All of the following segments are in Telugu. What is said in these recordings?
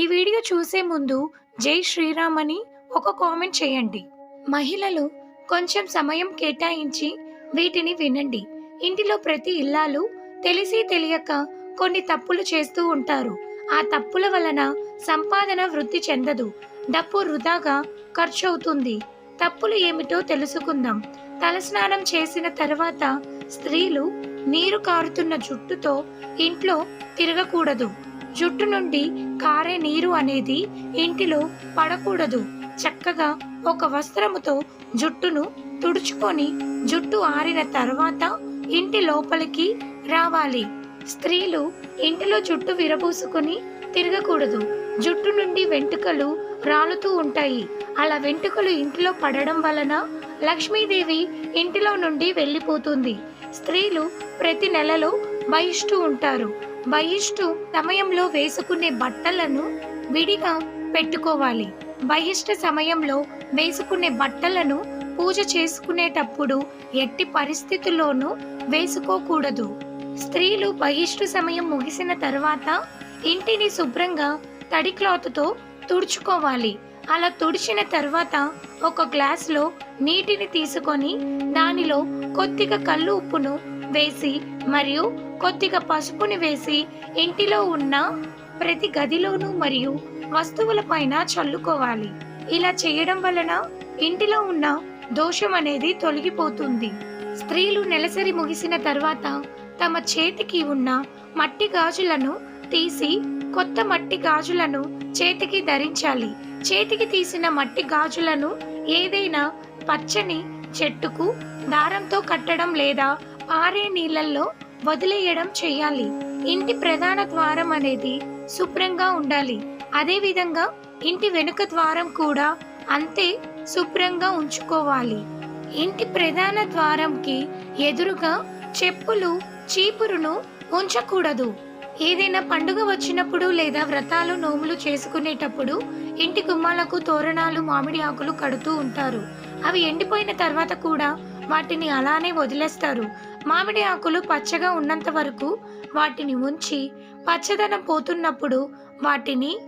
ఈ వీడియో చూసే ముందు జై శ్రీరామ్ అని ఒక కామెంట్ చేయండి. మహిళలు కొంచెం సమయం కేటాయించి వీటిని వినండి. ఇంటిలో ప్రతి ఇల్లాలు తెలిసి తెలియక కొన్ని తప్పులు చేస్తూ ఉంటారు. ఆ తప్పుల వలన సంపాదన వృద్ధి చెందదు. డబ్బు వృధాగా ఖర్చు అవుతుంది తప్పులు ఏమిటో తెలుసుకుందాం. తలస్నానం చేసిన తర్వాత స్త్రీలు నీరు కారుతున్న జుట్టుతో ఇంట్లో తిరగకూడదు. జుట్టు నుండి కారే నీరు అనేది ఇంటిలో పడకూడదు. చక్కగా ఒక వస్త్రముతో జుట్టును తుడుచుకొని జుట్టు ఆరిన తర్వాత ఇంటి లోపలికి రావాలి. స్త్రీలు ఇంటిలో జుట్టు విరబూసుకొని తిరగకూడదు. జుట్టు నుండి వెంట్రుకలు రాలుతూ ఉంటాయి. అలా వెంట్రుకలు ఇంటిలో పడడం వలన లక్ష్మీదేవి ఇంటిలో నుండి వెళ్ళిపోతుంది. స్త్రీలు ప్రతి నెలలో బహిష్టు ఉంటారు. బహిష్టు సమయంలో వేసుకునే బట్టలను విడిగా పెట్టుకోవాలి. బహిష్ట సమయంలో వేసుకునే బట్టలను పూజ చేసుకునేటప్పుడు ఎట్టి పరిస్థితుల్లోనూ వేసుకోకూడదు. స్త్రీలు బహిష్టు సమయం ముగిసిన తర్వాత ఇంటిని శుభ్రంగా తడి క్లాత్తో తుడుచుకోవాలి. అలా తుడిచిన తర్వాత ఒక గ్లాస్లో నీటిని తీసుకొని దానిలో కొద్దిగా కళ్ళు ఉప్పును వేసి మరియు కొద్దిగా పసుపుని వేసి ఇంటిలో ఉన్న ప్రతి గదిలోనూ మరియు వస్తువుల పైన చల్లుకోవాలి. ఇలా చేయడం వలన ఇంటిలో ఉన్న దోషం అనేది తొలగిపోతుంది. స్త్రీలు నెలసరి ముగిసిన తర్వాత తమ చేతికి ఉన్న మట్టి గాజులను తీసి కొత్త మట్టి గాజులను చేతికి ధరించాలి. చేతికి తీసిన మట్టి గాజులను ఏదైనా పచ్చని చెట్టుకు దారంతో కట్టడం లేదా పారే నీళ్ళల్లో వదిలేయడం చేయాలి. ఇంటి ప్రధాన ద్వారం అనేది శుభ్రంగా ఉండాలి. అదే విధంగా ఇంటి వెనుక ద్వారం కూడా అంతే శుభ్రంగా ఉంచుకోవాలి. ఇంటి ప్రధాన ద్వారంకి ఎదురుగా చెప్పులు చీపురును ఉంచకూడదు. ఏదైనా పండుగ వచ్చినప్పుడు లేదా వ్రతాలు నోములు చేసుకునేటప్పుడు ఇంటి గుమ్మాలకు తోరణాలు మామిడి ఆకులు కడుతూ ఉంటారు. అవి ఎండిపోయిన తర్వాత కూడా వాటిని అలానే వదిలేస్తారు. మామిడి ఆకులు పచ్చగా ఉన్నంత వరకు వాటిని ఉంచి పచ్చదనం పోతున్నప్పుడు వాటిని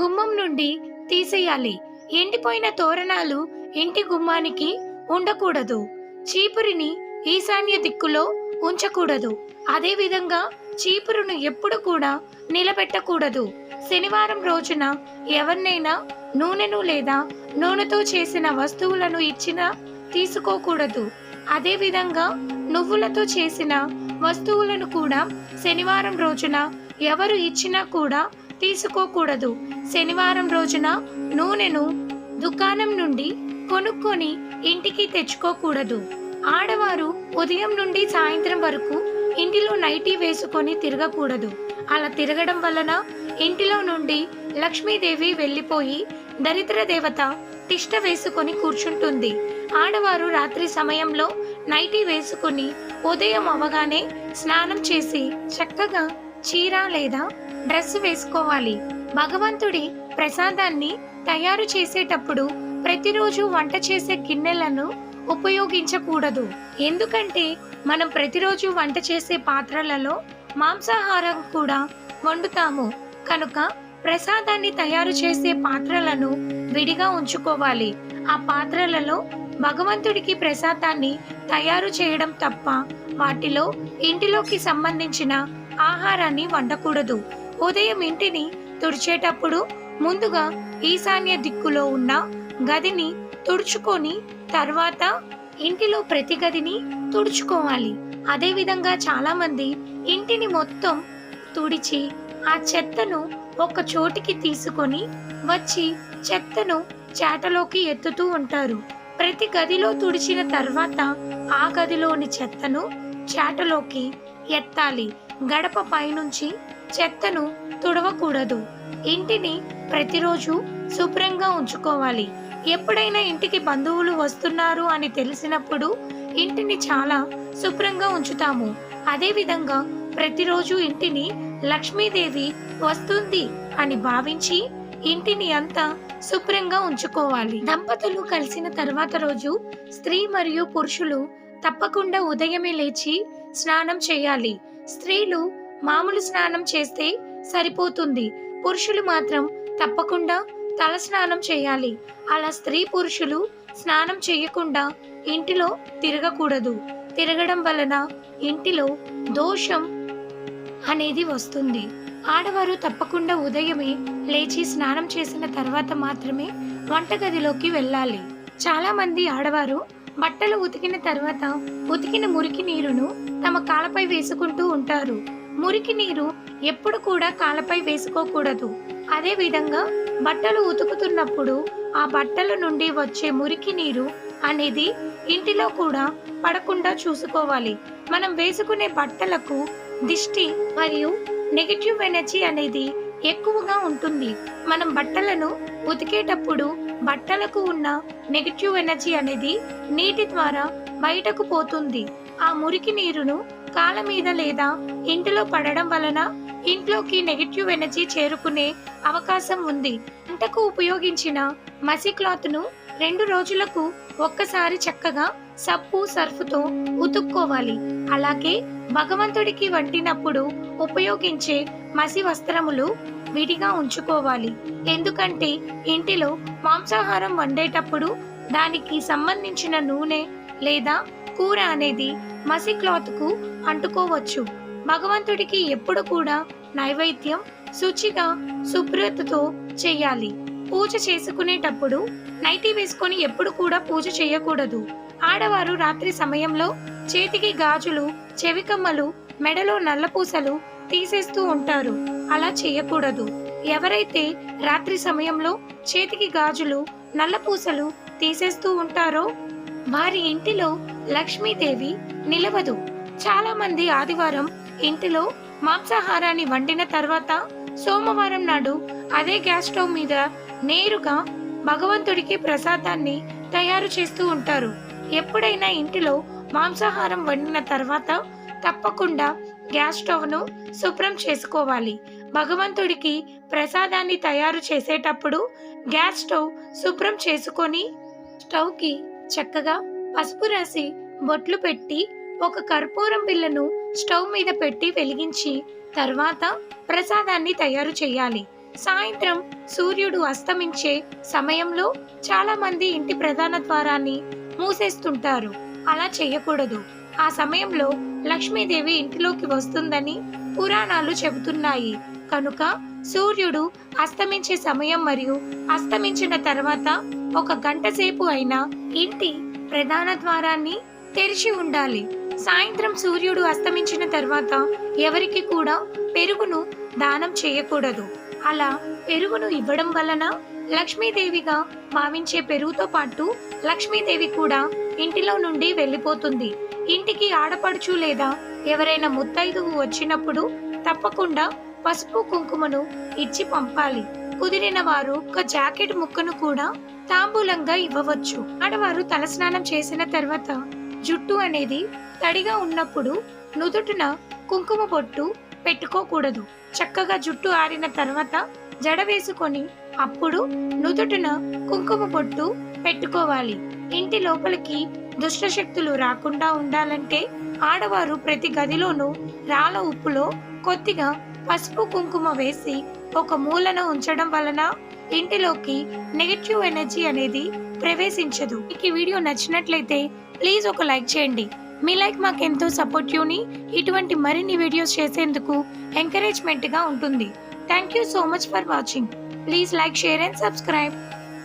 గుమ్మం నుండి తీసేయాలి. ఎండిపోయిన తోరణాలు ఇంటి గుమ్మానికి ఉండకూడదు. చీపురిని ఈశాన్య దిక్కులో ఉంచకూడదు. అదేవిధంగా చీపురును ఎప్పుడు కూడా నిలబెట్టకూడదు. శనివారం రోజున ఎవరినైనా నూనెను లేదా నూనెతో చేసిన వస్తువులను ఇచ్చినా తీసుకోకూడదు. అదేవిధంగా నువ్వులతో చేసిన వస్తువులను కూడా శనివారం రోజున ఎవరు ఇచ్చినా కూడా తీసుకోకూడదు. శనివారం రోజున నూనెను దుకాణం నుండి కొనుక్కొని ఇంటికి తెచ్చుకోకూడదు. ఆడవారు ఉదయం నుండి సాయంత్రం వరకు ఇంటిలో నైటీ వేసుకొని తిరగకూడదు. అలా తిరగడం వలన ఇంటిలో నుండి లక్ష్మీదేవి వెళ్ళిపోయి దరిద్ర దేవత తిష్ట వేసుకొని కూర్చుంటుంది. ఆడవారు రాత్రి సమయంలో నైటీ వేసుకుని ఉదయం అవగానే స్నానం చేసి చక్కగా చీర లేదా డ్రెస్ వేసుకోవాలి. భగవంతుడి ప్రసాదాన్ని తయారు చేసేటప్పుడు ప్రతిరోజు వంట చేసే గిన్నెలను ఉపయోగించకూడదు. ఎందుకంటే మనం ప్రతిరోజు వంట చేసే పాత్రలలో మాంసాహారం కూడా వండుతాము. కనుక ప్రసాదాన్ని తయారు చేసే పాత్రలను విడిగా ఉంచుకోవాలి. ఆ పాత్రలలో భగవంతుడికి ప్రసాదాన్ని తయారు చేయడం తప్ప వాటిలో ఇంటిలోకి సంబంధించిన ఆహారాన్ని వండకూడదు. ఉదయం ఇంటిని తుడిచేటప్పుడు ముందుగా ఈశాన్య దిక్కులో ఉన్న గదిని తుడుచుకొని తర్వాత ఇంటిలో ప్రతి గదిని తుడుచుకోవాలి. అదేవిధంగా చాలా మంది ఇంటిని మొత్తం తుడిచి ఆ చెత్తను ఒక చోటికి తీసుకొని వచ్చి చెత్తను చేటలోకి ఎత్తుతూ ఉంటారు. ప్రతి గదిలో తుడిచిన తర్వాత ఆ గదిలోని చెత్తను చాటలోకి ఎత్తాలి. గడప పైనుంచి చెత్తను తుడవకూడదు. ఇంటిని ప్రతిరోజు శుభ్రంగా ఉంచుకోవాలి. ఎప్పుడైనా ఇంటికి బంధువులు వస్తున్నారు అని తెలిసినప్పుడు ఇంటిని చాలా శుభ్రంగా ఉంచుతాము. అదేవిధంగా ప్రతిరోజు ఇంటిని లక్ష్మీదేవి వస్తుంది అని భావించి ఇంటిని అంతా శుభ్రంగా ఉంచుకోవాలి. దంపతులు కలిసిన తర్వాత రోజు స్త్రీ మరియు పురుషులు తప్పకుండా ఉదయమే లేచి స్నానం చేయాలి. స్త్రీలు మామూలు స్నానం చేస్తే సరిపోతుంది. పురుషులు మాత్రం తప్పకుండా తల స్నానం చేయాలి. అలా స్త్రీ పురుషులు స్నానం చేయకుండా ఇంటిలో తిరగకూడదు. తిరగడం వలన ఇంటిలో దోషం అనేది వస్తుంది. ఆడవారు తప్పకుండా ఉదయమే లేచి స్నానం చేసిన తర్వాత మాత్రమే వంటగదిలోకి వెళ్ళాలి. చాలా మంది ఆడవారు బట్టలు ఉతికిన తర్వాత ఉతికిన మురికి నీరును తమ కాళ్ళపై వేసుకుంటూ ఉంటారు. మురికి నీరు ఎప్పుడు కూడా కాళ్ళపై వేసుకోకూడదు. అదే విధంగా బట్టలు ఉతుకుతున్నప్పుడు ఆ బట్టల నుండి వచ్చే మురికి నీరు అనేది ఇంటిలో కూడా పడకుండా చూసుకోవాలి. మనం వేసుకునే బట్టలకు దిష్టి మరియు నెగిటివ్ ఎనర్జీ అనేది ఎక్కువగా ఉంటుంది. మనం బట్టలను ఉతికేటప్పుడు బట్టలకు ఉన్న నెగిటివ్ ఎనర్జీ అనేది నీటి ద్వారా బయటకు పోతుంది. ఆ మురికి నీరును కాళ్ళ మీద లేదా ఇంటిలో పడడం వలన ఇంట్లోకి నెగిటివ్ ఎనర్జీ చేరుకునే అవకాశం ఉంది. ఇంటకు ఉపయోగించిన మసి క్లాత్ను రెండు రోజులకు ఒక్కసారి చక్కగా సబ్బు సర్ఫ్తో ఉతుక్కోవాలి. అలాగే భగవంతుడికి వంటినప్పుడు ఉపయోగించే మసి వస్త్రములు విడిగా ఉంచుకోవాలి. ఎందుకంటే ఇంటిలో మాంసాహారం వండేటప్పుడు దానికి సంబంధించిన నూనె లేదా కూర అనేది మసి క్లాత్కు అంటుకోవచ్చు. భగవంతుడికి ఎప్పుడు కూడా నైవేద్యం శుచిగా శుభ్రతతో చేయాలి. పూజ చేసుకునేటప్పుడు నైటీ వేసుకొని ఎప్పుడు కూడా పూజ చేయకూడదు. ఆడవారు రాత్రి సమయంలో చేతికి గాజులు చెవికమ్మలు మెడలో నల్లపూసలు తీసేస్తూ ఉంటారు. అలా చేయకూడదు. ఎవరైతే రాత్రి సమయంలో చేతికి గాజులు నల్లపూసలు తీసేస్తూ ఉంటారో వారి ఇంటిలో లక్ష్మీదేవి నిలవదు. చాలా మంది ఆదివారం ఇంటిలో మాంసాహారాన్ని వండిన తర్వాత సోమవారం నాడు అదే గ్యాస్ స్టవ్ మీద నేరుగా భగవంతుడికి ప్రసాదాన్ని తయారు చేస్తూ ఉంటారు. ఎప్పుడైనా ఇంటిలో మాంసాహారం వండిన తర్వాత తప్పకుండా గ్యాస్ స్టవ్ను శుభ్రం చేసుకోవాలి. భగవంతుడికి ప్రసాదాన్ని తయారు చేసేటప్పుడు గ్యాస్ స్టవ్ శుభ్రం చేసుకొని స్టవ్కి చక్కగా పసుపు రాసి బొట్లు పెట్టి ఒక కర్పూరం బిళ్ళను స్టవ్ మీద పెట్టి వెలిగించి తర్వాత ప్రసాదాన్ని తయారు చేయాలి. సాయంత్రం సూర్యుడు అస్తమించే సమయంలో చాలా మంది ఇంటి ప్రధాన ద్వారాన్ని మూసేస్తుంటారు. అలా చేయకూడదు. ఆ సమయంలో లక్ష్మీదేవి ఇంటిలోకి వస్తుందని పురాణాలు చెబుతున్నాయి. కనుక సూర్యుడు అస్తమించే సమయం మరియు అస్తమించిన తర్వాత ఒక గంట సేపు అయినా ఇంటి ప్రధాన ద్వారాన్ని తెరిచి ఉండాలి. సాయంత్రం సూర్యుడు అస్తమించిన తర్వాత ఎవరికి కూడా పెరుగును దానం చేయకూడదు. అలా పెరుగును ఇవ్వడం వలన లక్ష్మీదేవిగా భావించే పెరుగుతో పాటు లక్ష్మీదేవి కూడా ఇంటిలో నుండి వెళ్ళిపోతుంది. ఇంటికి ఆడపడుచు లేదా ఎవరైనా ముత్తైదువు వచ్చినప్పుడు తప్పకుండా పసుపు కుంకుమను ఇచ్చి పంపాలి. కుదిరిన వారు ఒక జాకెట్ ముక్కను కూడా తాంబూలంగా ఇవ్వవచ్చు. ఆడవారు తలస్నానం చేసిన తర్వాత జుట్టు అనేది తడిగా ఉన్నప్పుడు నుదుటిన కుంకుమ బొట్టు పెట్టుకోకూడదు. చక్కగా జుట్టు ఆరిన తర్వాత జడ వేసుకొని అప్పుడు నుదుటిన కుంకుమ పొట్టు పెట్టుకోవాలి. ఇంటి లోపలికి దుష్ట శక్తులు రాకుండా ఉండాలంటే ఆడవారు ప్రతి గదిలోనూ రాళ్ళ ఉప్పులో కొద్దిగా పసుపు కుంకుమ వేసి ఒక మూలన ఉంచడం వలన ఇంటిలోకి నెగటివ్ ఎనర్జీ అనేది ప్రవేశించదు. మీకు ఈ వీడియో నచ్చినట్లయితే ప్లీజ్ ఒక లైక్ చేయండి. మీ లైక్ మాకు ఎంతో సపోర్టివ్ని ఇటువంటి మరిన్ని వీడియోస్ చేసేందుకు ఎంకరేజ్మెంట్గా ఉంటుంది. Thank you so much for watching please like share and subscribe